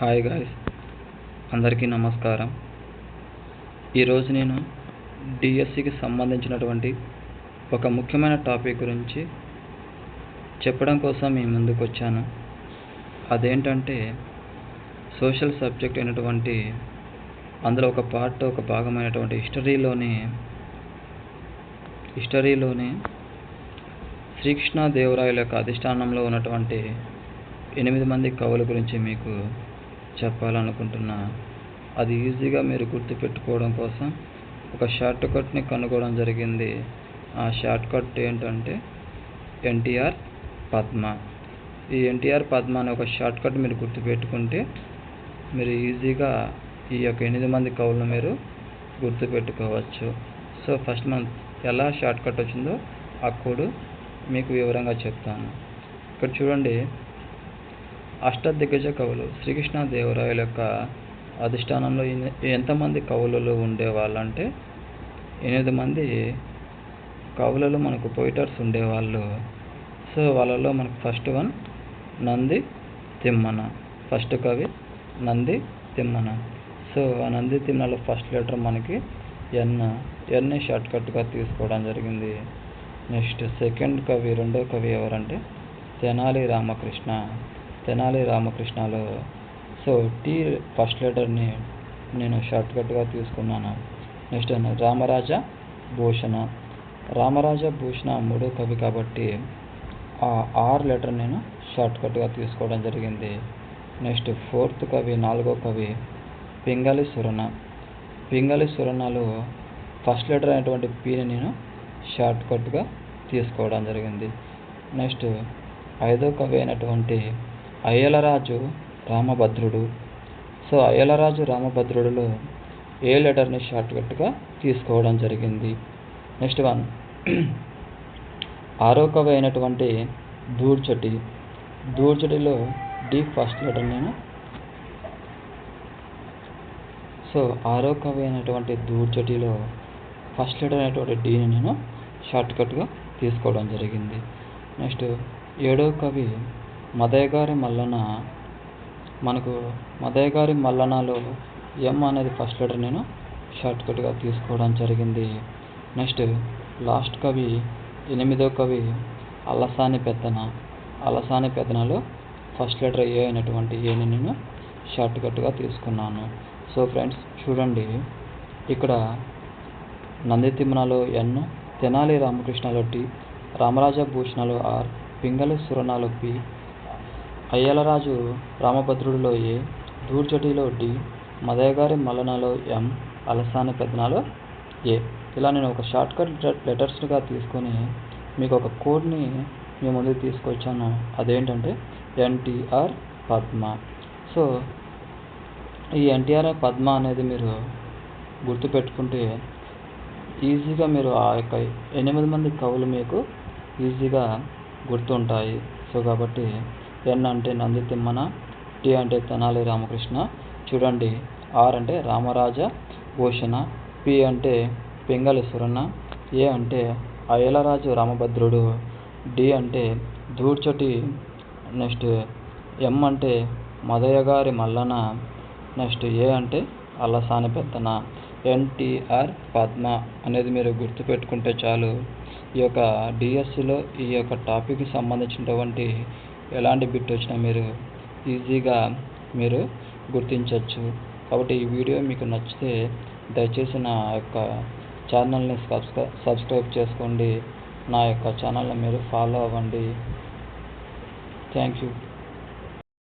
Hi guys అందరికీ నమస్కారం. ఈరోజు నేను డిఎస్సికి సంబంధించినటువంటి ఒక ముఖ్యమైన టాపిక్ గురించి చెప్పడం కోసం మీ ముందుకు వచ్చాను. అదేంటంటే సోషల్ సబ్జెక్ట్ అయినటువంటి అందులో ఒక పార్ట్ ఒక భాగమైనటువంటి హిస్టరీలోని హిస్టరీలోని శ్రీకృష్ణదేవరాయల యొక్క అధిష్టానంలో ఉన్నటువంటి ఎనిమిది మంది కవుల గురించి మీకు చెప్పాలనుకుంటున్నా. అది ఈజీగా మీరు గుర్తుపెట్టుకోవడం కోసం ఒక షార్ట్ కట్ని కనుగొనడం జరిగింది. ఆ షార్ట్ కట్ ఏంటంటే ఎన్టీఆర్ పద్మ. ఈ ఎన్టీఆర్ పద్మ అనే ఒక షార్ట్ కట్ మీరు గుర్తుపెట్టుకుంటే మీరు ఈజీగా ఈ యొక్క ఎనిమిది మంది కవులను మీరు గుర్తుపెట్టుకోవచ్చు. సో ఫస్ట్ మనం ఎలా షార్ట్ కట్ వచ్చిందో ఆ కోడ్ మీకు వివరంగా చెప్తాను. ఇక్కడ చూడండి. అష్టదిగ్గజ కవులు శ్రీకృష్ణదేవరాయల యొక్క అధిష్టానంలో ఎంతమంది కవులలో ఉండేవాళ్ళంటే ఎనిమిది మంది కవులలో మనకు పోయిటర్స్ ఉండేవాళ్ళు. సో వాళ్ళలో మనకు first one Nandi Timmana first కవి నంది తిమ్మన. సో ఆ నంది తిమ్మనలో ఫస్ట్ లెటర్ మనకి ఎన్ ఎన్ని షార్ట్ కట్గా తీసుకోవడం జరిగింది. నెక్స్ట్ సెకండ్ కవి రెండో కవి ఎవరంటే తెనాలి రామకృష్ణ. తెనాలి రామకృష్ణలో. సో టీ ఫస్ట్ లెటర్ని నేను షార్ట్కట్గా తీసుకున్నాను. నెక్స్ట్ రామరాజ భూషణ. రామరాజ భూషణ మూడో కవి కాబట్టి ఆ ఆర్ లెటర్ నేను షార్ట్కట్గా తీసుకోవడం జరిగింది. నెక్స్ట్ ఫోర్త్ కవి నాలుగో కవి పింగళి సురణ పింగళి సురణలో ఫస్ట్ లెటర్ అయినటువంటి పీని నేను షార్ట్కట్గా తీసుకోవడం జరిగింది. నెక్స్ట్ ఐదో కవి అయినటువంటి అయ్యలరాజు రామభద్రుడు. సో అయ్యలరాజు రామభద్రుడులో ఏ లెటర్ని షార్ట్కట్గా తీసుకోవడం జరిగింది? Next one. ఆరో కవి అయినటువంటి దూర్చటి దూర్చటిలో డి ఫస్ట్ లెటర్ నేను. సో ఆరో కవి అయినటువంటి దూర్చటిలో ఫస్ట్ లెటర్ అయినటువంటి డీని నేను షార్ట్కట్గా తీసుకోవడం జరిగింది. నెక్స్ట్ ఏడో కవి మదయ్య గారి మల్లన మనకు మదయ్య గారి మల్లనలో ఎం అనేది ఫస్ట్ లెటర్ నేను షార్ట్కట్గా తీసుకోవడం జరిగింది. నెక్స్ట్ లాస్ట్ కవి ఎనిమిదో కవి అలసాని పెద్దన అలసాని పెద్దనలో ఫస్ట్ లెటర్ ఏ అయినటువంటి ఏని నేను షార్ట్కట్గా తీసుకున్నాను. సో ఫ్రెండ్స్ చూడండి. ఇక్కడ నంది తిమ్మనలో ఎన్ తెనాలి రామకృష్ణలో టి రామరాజ భూషణలో ఆర్ పింగళి సురనాలో పి అయ్యలరాజు రామభద్రుడిలో ఏ దూర్జటిలో డి మదయగారి మల్లనలో ఎం అలసాని పెద్దనాలో ఏ. ఇలా నేను ఒక షార్ట్కట్ లెటర్స్గా తీసుకొని మీకు ఒక కోడ్ని మీ ముందుకు తీసుకొచ్చాను. అదేంటంటే ఎన్టీఆర్ పద్మ. సో ఈ ఎన్టీఆర్ పద్మ అనేది మీరు గుర్తుపెట్టుకుంటే ఈజీగా మీరు ఆ యొక్క ఎనిమిది మంది కవులు మీకు ఈజీగా గుర్తుంటాయి. సో కాబట్టి ఎన్ అంటే నంది తిమ్మన టి అంటే తెనాలి రామకృష్ణ చూడండి ఆర్ అంటే రామరాజ భూషణ పి అంటే పింగళి సురణ ఏ అంటే అయలరాజు రామభద్రుడు డి అంటే దూర్చటి నెక్స్ట్ ఎం అంటే మదయ్య గారి మల్లన నెక్స్ట్ ఏ అంటే అల్లసాని పెద్దన ఎన్టీఆర్ పద్మ అనేది మీరు గుర్తుపెట్టుకుంటే చాలు. ఈ యొక్క డిఎస్సిలో ఈ యొక్క టాపిక్కి సంబంధించినటువంటి ఎలాంటి బిట్ వచ్చినా మీరు ఈజీగా మీరు గుర్తించవచ్చు. కాబట్టి ఈ వీడియో మీకు నచ్చితే దయచేసి నా యొక్క ఛానల్ని సబ్స్క్రై సబ్స్క్రైబ్ చేసుకోండి. నా యొక్క ఛానల్ని మీరు ఫాలో అవ్వండి. Thank you.